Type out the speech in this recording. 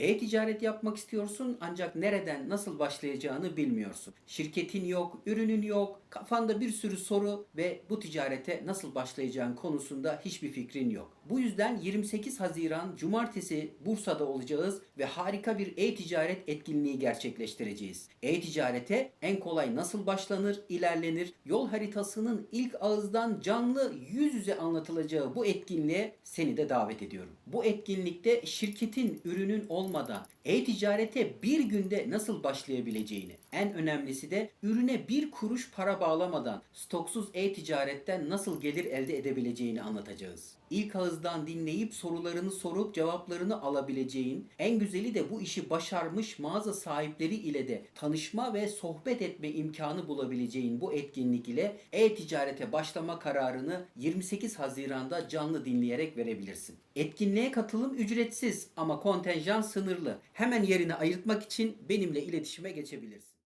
E-ticaret yapmak istiyorsun ancak nereden nasıl başlayacağını bilmiyorsun. Şirketin yok, ürünün yok, kafanda bir sürü soru ve bu ticarete nasıl başlayacağın konusunda hiçbir fikrin yok. Bu yüzden 28 Haziran Cumartesi Bursa'da olacağız ve harika bir e-ticaret etkinliği gerçekleştireceğiz. E-ticarete en kolay nasıl başlanır, ilerlenir, yol haritasının ilk ağızdan canlı yüz yüze anlatılacağı bu etkinliğe seni de davet ediyorum. Bu etkinlikte şirketin ürünün olmadan e-ticarete bir günde nasıl başlayabileceğini, en önemlisi de ürüne bir kuruş para bağlamadan stoksuz e-ticaretten nasıl gelir elde edebileceğini anlatacağız. İlk ağızdan dinleyip sorularını sorup cevaplarını alabileceğin, en güzeli de bu işi başarmış mağaza sahipleri ile de tanışma ve sohbet etme imkanı bulabileceğin bu etkinlik ile e-ticarete başlama kararını 28 Haziran'da canlı dinleyerek verebilirsin. Etkinliğe katılım ücretsiz ama kontenjan sınırlı. Hemen yerini ayırtmak için benimle iletişime geçebilirsin.